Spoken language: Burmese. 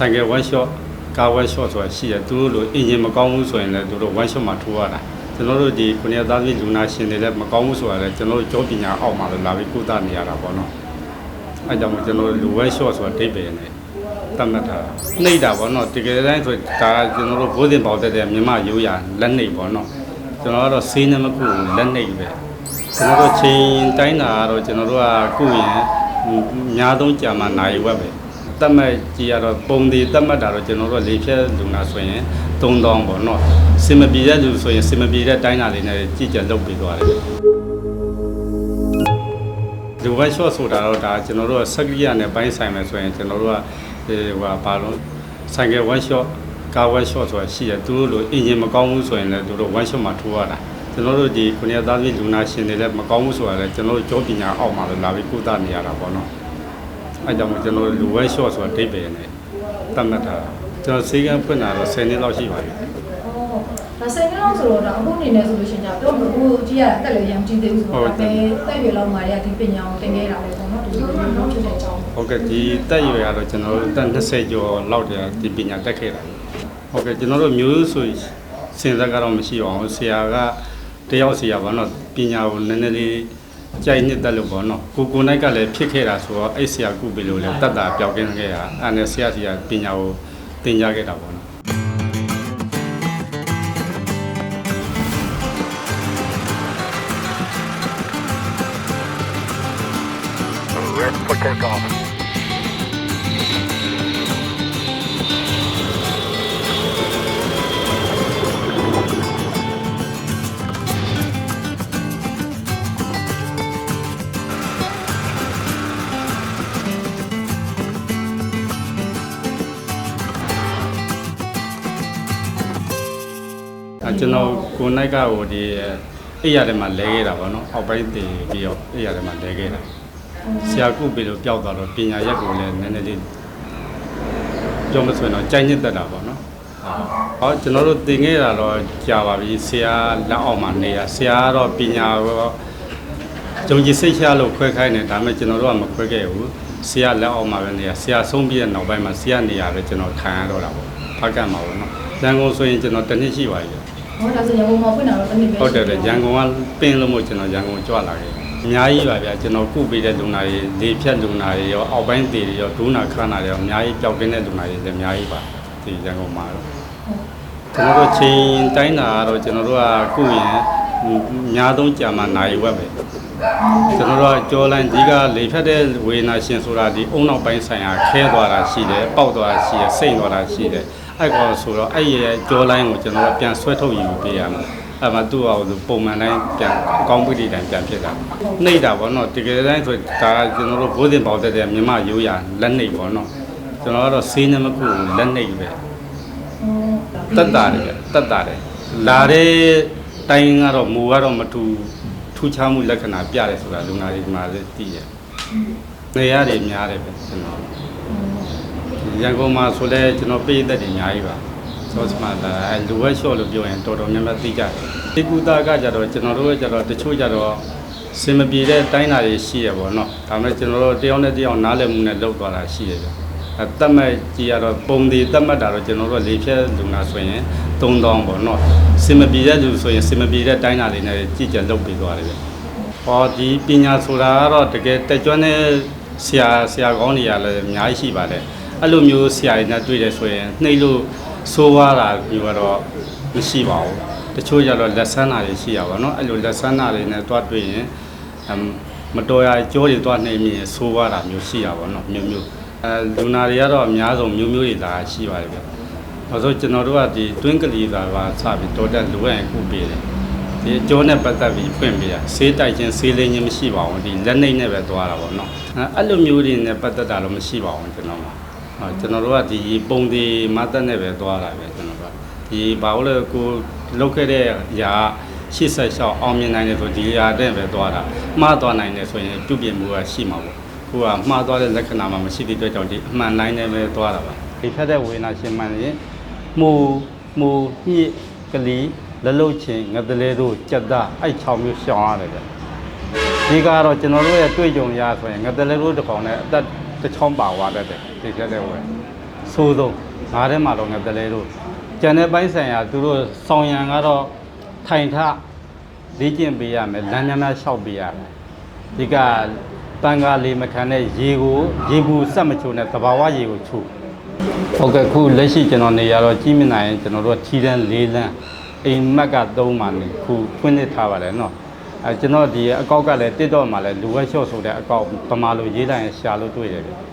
ဆိုင်ကယ် one shot ကား one shot ဆိုတာရှိတယ်သူတို့လိုအင်ဂျင်မကောင်းဘူးဆိုရင်လည်းသူတို့ one shot မှာထိုးရတာကျွန်တော်တို့ဒီခုနှစ်သားသမီးလူနာရှင်တွေလည်းမကောင်းဘူးဆိုတာလည်းကျွန်တော်တို့ကြောပညာအောက်မှာလည်းလာပြီးကုသနေရတာပေါ့နော်အဲကြောင့်မို့ကျွန်တော်တို့လူ one shot ဆိုတာဒိတ်ပဲနေတတ်မှတ်တာနှိပ်တာပေါ့နော်တကယ်တမ်းဆိုဒါကျွန်တော်တို့ဘိုးစဉ်ပေါတဲ့တဲ့မြမရိုးရလက်နှိပ်ပေါ့နော်ကျွန်တော်ကတော့ဆေးနှမကုလက်နှိပ်ပဲကျွန်တော်တို့ချိန်တိုင်းတာကတော့ကျွန်တော်တို့ကကုရင်အများဆုံးကြာမှနိုင်ဝက်ပဲ တတ်မှတ်ကြည့်ရတော့ပုံဒီတတ်မှတ်တာတော့ကျွန်တော်တို့လေဖြတ်လူနာဆိုရင်3000ပေါ့နော်စင်မပြေတဲ့လူဆိုရင်စင်မပြေတဲ့တိုင်းတာလေးနဲ့ကြည့်ကြလုပ်ပြီးသွားတယ်ဒီဝက်ရှော့ဆိုတာတော့ဒါကျွန်တော်တို့ကစက္ကရိယနဲ့ပိုင်းဆိုင်မယ်ဆိုရင်ကျွန်တော်တို့ကဒီဟိုဘာလို့ဆိုင်ကယ်ဝက်ရှော့ကားဝက်ရှော့ဆိုတာရှိတယ်သူတို့လိုအင်ဂျင်မကောင်းဘူးဆိုရင်လည်းသူတို့ဝက်ရှော့မှာထိုးရတာကျွန်တော်တို့ဒီခုနှစ်သားသမီးလူနာရှင်တွေလည်းမကောင်းဘူးဆိုတာလည်းကျွန်တော်တို့ကြောပညာအောက်မှာလည်းလာပြီးကုသနေရတာပေါ့နော် အဲကြောင့်မို့ကျွန်တော်လူဝဲ short ဆိုတာဒိတ်ပဲနေတတ်မှတ်တာကျွန်တော်စေကန်းဖွင့်တာတော့10နှစ်လောက်ရှိပါပြီ။ဒါစိတ်ကလောက်ဆိုတော့ဒါအခုအနေနဲ့ဆိုလို့ရှိရင်ဒါတော့အခုကြည့်ရတာတက်လည်းရမ်းကြည့်သေးဘူးဆိုတော့ဒါပဲတက်ရွယ်လောက်မှာရဒီပညာကိုသင်ခဲ့တာပဲပေါ့နော်ဒီလိုမျိုးဖြစ်တဲ့အကြောင်းဟုတ်ကဲ့ဒီတက်ရွယ်ကတော့ကျွန်တော်တို့တက်20ကျော်လောက်တည်းဒီပညာတက်ခဲ့တာဟုတ်ကဲ့ကျွန်တော်တို့မျိုးဆိုစဉ်းစားကတော့မရှိပါဘူးဆရာကတယောက်ဆရာပေါ့နော်ပညာကိုနည်းနည်းလေး ကြိုက်နှစ်တက်လို့ပေါ့နော်ကိုကိုနိုင်ကလည်းဖြစ်ခဲ့တာဆိုတော့အဲ့ဆရာကုပြီလို့လည်းတတ်တာပျောက်ကင်းခဲ့တာအဲ့နဲ့ဆရာဆရာပညာကိုသင်ကြားခဲ့တာပေါ့နော် အဲကျွန်တော်ကိုနိုင်ကဟိုဒီအိပ်ရတယ်မှာလဲခဲ့တာပေါ့နော်အောက်ပိုင်းတည်ပြီးတော့အိပ်ရတယ်မှာလဲခဲ့တာဆရာကုပြီလို့ပျောက်သွားတော့ပညာရက်ကိုလည်းနည်းနည်းလေးကြောမဆွေးတော့ကြိုက်ညစ်တတ်တာပေါ့နော်ဟောကျွန်တော်တို့သင်ခဲ့တာတော့ကြာပါပြီဆရာလက်အောက်မှာနေရဆရာကတော့ပညာကိုကြုံကြည်စိတ်ချလို့ခွဲခိုင်းတယ်ဒါပေမဲ့ကျွန်တော်တို့ကမခွဲခဲ့ဘူးဆရာလက်အောက်မှာပဲနေရဆရာဆုံးပြီးတဲ့နောက်ပိုင်းမှာဆရာနေရပဲကျွန်တော်ခံရတော့တာပေါ့ဖတ်ကတ်မှာပေါ့နော် ရန်ကုန်ဆိုရင်ကျွန်တော်တစ်နှစ်ရှိပါပြီ။ဟောဒါဆိုရန်ကုန်မှာဖွင့်တာတော့တနည်းပဲဟုတ်တယ်လေရန်ကုန်ကပင်းလို့မို့ကျွန်တော်ရန်ကုန်ကြွလာခဲ့အများကြီးပါဗျာကျွန်တော်ကုပေးတဲ့လူနာတွေလေဖြတ်လူနာတွေရောအောက်ပိုင်းသေးတွေရောဒုနာခန္ဓာတွေရောအများကြီးပျောက်ကင်းတဲ့လူနာတွေလည်းအများကြီးပါဒီရန်ကုန်မှာတော့ကျွန်တော်တို့ချိန်တိုင်းတာကတော့ကျွန်တော်တို့ကကုရင်အများဆုံးကြာမှနိုင်ဝက်ပဲကျွန်တော်တို့ကကြောလိုင်းဒီကလေဖြတ်တဲ့ဝေဒနာရှင်ဆိုတာဒီအုံနောက်ပိုင်းဆိုင်ရာခဲသွားတာရှိတယ်ပေါက်သွားတာရှိတယ်စိတ်သွားတာရှိတယ် အဲ့ကောဆိုတော့အဲ့ရဲ့ကြောလိုင်းကိုကျွန်တော်တို့ပြန်ဆွဲထုတ်ယူပေးရမှာအဲ့မှာသူ့အောင်ဆိုပုံမှန်တိုင်းပြန်အကောင်းပိဋိတိုင်းပြန်ဖြစ်တာနှိပ်တာပေါ့နော်တကယ်တမ်းဆိုဒါကကျွန်တော်တို့ဘိုးစဉ်ပေါတဲ့တဲ့မြမရိုးရလက်နှိပ်ပေါ့နော်ကျွန်တော်ကတော့ဆေးနှမကုလက်နှိပ်ပဲတတ်တာတယ်တတ်တာတယ်လာတဲ့တိုင်းကတော့မူကတော့မထူထူးခြားမှုလက္ခဏာပြတယ်ဆိုတာလူနာတွေဒီမှာလည်းသိရတယ်နေရတွေများတယ်ပဲကျွန်တော် ရန်ကုန်မှာဆိုလဲကျွန်တော်ပေးသက်တွေအများကြီးပါဆိုစမလာအဲလူဝဲလျှော့လို့ပြောရင်တော်တော်များများသိကြတယ်ဒီကူတာကကြတော့ကျွန်တော်တို့ကကြတော့တချို့ကြတော့စင်မပြေတဲ့တိုင်းတာတွေရှိရပေါ့နော်ဒါပေမဲ့ကျွန်တော်တို့တယောက်နဲ့တယောက်နားလည်မှုနဲ့လောက်သွားတာရှိရတယ်အဲတတ်မှတ်ကြည့်ရတော့ပုံဒီတတ်မှတ်တာတော့ကျွန်တော်တို့လေဖြတ်လူနာဆိုရင်3000ပေါ့နော်စင်မပြေတဲ့လူဆိုရင်စင်မပြေတဲ့တိုင်းတာတွေနဲ့ကြည့်ကြလုပ်ပြီးသွားတယ်ဗျဟောဒီပညာဆိုတာကတော့တကယ်တက်ကြွတဲ့ဆရာဆရာကောင်းတွေကလည်းအများကြီးရှိပါတယ် အဲ့လိုမျိုးဆရာတွေနဲ့တွေ့တယ်ဆိုရင်နှိပ်လို့ဆိုးွားတာမျိုးကတော့မရှိပါဘူးတချို့ကျတော့လက်ဆန်းတာတွေရှိရပါတော့အဲ့လိုလက်ဆန်းတာတွေနဲ့တွားတွေ့ရင်အမ်မတော်ရကြောတွေတွားနှိမ့်မြင်ဆိုးွားတာမျိုးရှိရပါတော့မျိုးမျိုးအဲလူနာတွေကတော့အများဆုံးမျိုးမျိုးတွေလာရှိပါတယ်ဗျ။ဘာလို့ကျွန်တော်တို့ကဒီတွင်းကလေးသာကစပြီးတော်တက်လိုရရင်ခုပေးတယ်။ဒီအကျော်နဲ့ပတ်သက်ပြီးဖွင့်ပေးတာဆေးတိုက်ခြင်းဆေးလိမ့်ခြင်းမရှိပါဘူးဒီလက်နှိပ်နဲ့ပဲသွားတာပေါ့နော်။အဲအဲ့လိုမျိုးတွေနဲ့ပတ်သက်တာတော့မရှိပါဘူးကျွန်တော်က ဟောကျွန်တော်တို့ကဒီပုံဒီမတ်တက်နဲ့ပဲသွားတာပဲကျွန်တော်တို့ကဒီဘာလို့လဲကိုလုတ်ခဲ့တဲ့အရာ86အောင်မြင်နိုင်တယ်ဆိုဒီအရာတဲ့ပဲသွားတာမှားသွားနိုင်တယ်ဆိုရင်ပြုပြင်မှုကရှိမှာပေါ့ကိုကမှားသွားတဲ့လက္ခဏာမှမရှိတဲ့အတွက်ကြောင့်ဒီအမှန်တိုင်းနဲ့ပဲသွားတာပါဒီဖက်တဲ့ဝေဒနာရှင်မှန်ရင်မှုမှုညစ်ကလေးလက်လုတ်ချင်းငဒလဲတို့ကြက်သားအဲ့6မျိုးရှောင်ရတယ်ဗျဒီကတော့ကျွန်တော်တို့ရဲ့တွေ့ကြုံရဆိုရင်ငဒလဲတို့တစ်ကောင်နဲ့အသက် တစ်ချောင်းပါသွားတတ်တယ်ဒီဖက်တဲ့ဝေဆိုးဆုံးငါးထဲမှာတော့ငါတလဲလို့ကျန်တဲ့ပိုင်းဆိုင်ရာသူတို့ဆောင်ရံကတော့ထိုင်ထလေ့ကျင့်ပေးရမယ်လမ်းများများလျှောက်ပေးရမယ်ဒီကတန်ခါလေးမခံတဲ့ရေကိုရေဘူးစက်မချိုးနဲ့သဘာဝရေကိုချိုးဟုတ်ကဲ့ခုလက်ရှိကျွန်တော်နေရတော့ကြီးမြင့်နိုင်ရင်ကျွန်တော်တို့ကထီးတန်း၄လမ်းအိမ်မက်က၃မှနေခုဖွင့်နေထားပါတယ်နော် အဲကျွန်တော်ဒီအကောက်ကလည်းတစ်တော့မှလည်းလူဝက်လျှော့ဆိုတဲ့အကောက်ပမာလိုရေးလိုက်ရင်ရှာလို့တွေ့တယ်ဗျ